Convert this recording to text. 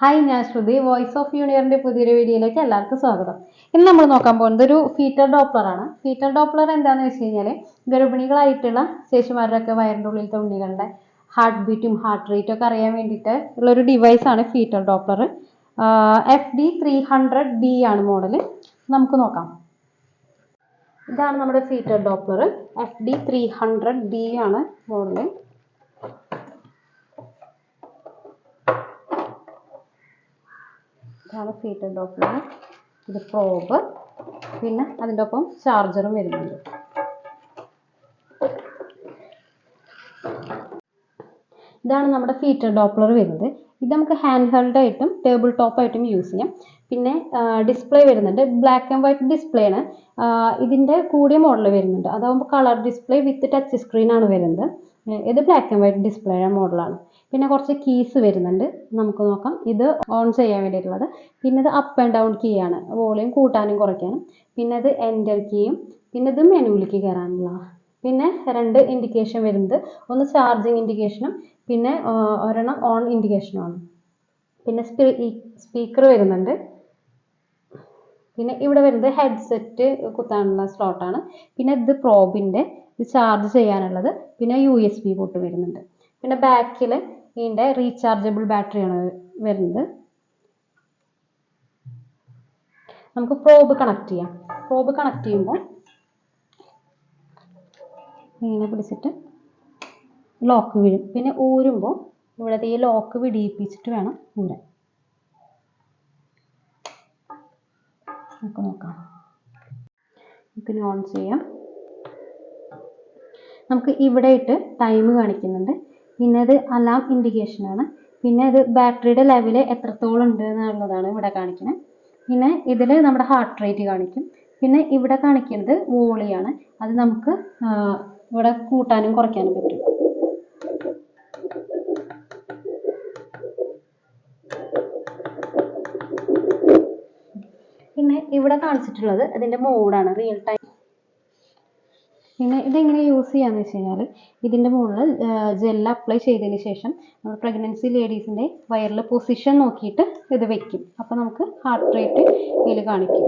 Hi ഞാൻ ശ്രുതി voice of യൂണിയറിന്റെ പുതിയൊരു വീഡിയോയിലേക്ക് എല്ലാവർക്കും സ്വാഗതം. ഇന്ന് നമ്മൾ നോക്കാൻ പോകുന്നത് ഒരു ഫീറ്റർ ആണ്. ഫീറ്റർ ഡോപ്ലർ എന്താണെന്ന് വെച്ച് കഴിഞ്ഞാൽ ഗർഭിണികളായിട്ടുള്ള ചേച്ചിമാരുടെയൊക്കെ വയറിന്റെ ഉള്ളിലത്തെ ഉണ്ണികളുടെ ഹാർട്ട് ബീറ്റും ഹാർട്ട് റേറ്റും ഒക്കെ അറിയാൻ വേണ്ടിയിട്ട് ഉള്ളൊരു ആണ് fetal doppler F D three hundred B ആണ് മോഡൽ നമുക്ക് നോക്കാം. ഇതാണ് നമ്മുടെ fetal doppler F D three hundred B ആണ് മോഡൽ ഫീറ്റർ ഡോപ്ലർ ഇത് പ്രോബ് പിന്നെ അതിന്റെ ഒപ്പം ചാർജറും വരുന്നുണ്ട്. ഇതാണ് നമ്മുടെ ഫീറ്റർ ഡോപ്ലർ വരുന്നത്. ഇത് നമുക്ക് ഹാൻഡ് ഹെൽഡ് ആയിട്ടും ടേബിൾ ടോപ്പ് ആയിട്ടും യൂസ് ചെയ്യാം. പിന്നെ ഡിസ്പ്ലേ വരുന്നുണ്ട്. ബ്ലാക്ക് ആൻഡ് വൈറ്റ് ഡിസ്പ്ലേ ആണ്. ഇതിന്റെ കൂടിയ മോഡൽ വരുന്നുണ്ട്. അതാകുമ്പോൾ colour display with touch screen ആണ് വരുന്നത്. ഇത് ബ്ലാക്ക് ആൻഡ് വൈറ്റ് ഡിസ്പ്ലേ മോഡലാണ് പിന്നെ കുറച്ച് കീസ് വരുന്നുണ്ട്. നമുക്ക് നോക്കാം. ഇത് ഓൺ ചെയ്യാൻ വേണ്ടിയിട്ടുള്ളത്. പിന്നെ ഇത് അപ്പ് ആൻഡ് ഡൗൺ കീ ആണ്. വോളിയം കൂട്ടാനും കുറയ്ക്കാനും. പിന്നെ ഇത് എന്റർ കീയും പിന്നെ ഇത് മെനുവിലേക്ക് കയറാനുള്ള. പിന്നെ രണ്ട് ഇൻഡിക്കേഷൻ വരുന്നത്. ഒന്ന് ചാർജിങ് ഇൻഡിക്കേഷനും പിന്നെ ഒരെണ്ണം ഓൺ ഇൻഡിക്കേഷനുമാണ് പിന്നെ സ്പീക്കർ വരുന്നുണ്ട്. പിന്നെ ഇവിടെ വരുന്നത് ഹെഡ്സെറ്റ് കുത്താനുള്ള സ്ലോട്ടാണ് പിന്നെ ഇത് പ്രോബിന്റെ ഇത് ചാർജ് ചെയ്യാനുള്ളത്. പിന്നെ യു എസ് ബി പോർട്ട് വരുന്നുണ്ട്. പിന്നെ ബാക്കിൽ ഇതിന്റെ റീചാർജബിൾ ബാറ്ററിയാണ് വരുന്നത്. നമുക്ക് പ്രോബ് കണക്ട് ചെയ്യാം. പ്രോബ് കണക്ട് ചെയ്യുമ്പോൾ ഇങ്ങനെ പിടിച്ചിട്ട് ലോക്ക് വീഴും. പിന്നെ ഊരുമ്പോൾ ഇവിടുത്തെ ഈ ലോക്ക് വിടിയിപ്പിച്ചിട്ട് വേണം ഊരാൻ. നമുക്ക് നോക്കാം. പിന്നെ ഓൺ ചെയ്യാം. നമുക്ക് ഇവിടെ ഇട്ട് ടൈം കാണിക്കുന്നുണ്ട്. പിന്നെ അത് അലാം ഇൻഡിക്കേഷൻ ആണ്. പിന്നെ ഇത് ബാറ്ററിയുടെ ലെവൽ എത്രത്തോളം ഉണ്ട് എന്നുള്ളതാണ് ഇവിടെ കാണിക്കുന്നത് പിന്നെ ഇതിൽ നമ്മുടെ ഹാർട്ട് റേറ്റ് കാണിക്കും. പിന്നെ ഇവിടെ കാണിക്കുന്നത് വോളിയാണ് അത് നമുക്ക് ഇവിടെ കൂട്ടാനും കുറയ്ക്കാനും പറ്റും. പിന്നെ ഇവിടെ കാണിച്ചിട്ടുള്ളത് അതിന്റെ മോഡാണ് റിയൽ ടൈം പിന്നെ ഇതെങ്ങനെ യൂസ് ചെയ്യാന്ന് വെച്ച് കഴിഞ്ഞാൽ ഇതിന്റെ മുകളിൽ ജെൽ അപ്ലൈ ചെയ്തതിന് ശേഷം നമ്മൾ പ്രഗ്നൻസി ലേഡീസിന്റെ വയറിൽ പൊസിഷൻ നോക്കിയിട്ട് ഇത് വെക്കും. അപ്പോൾ നമുക്ക് ഹാർട്ട് റേറ്റ് ഇതിൽ കാണിക്കും.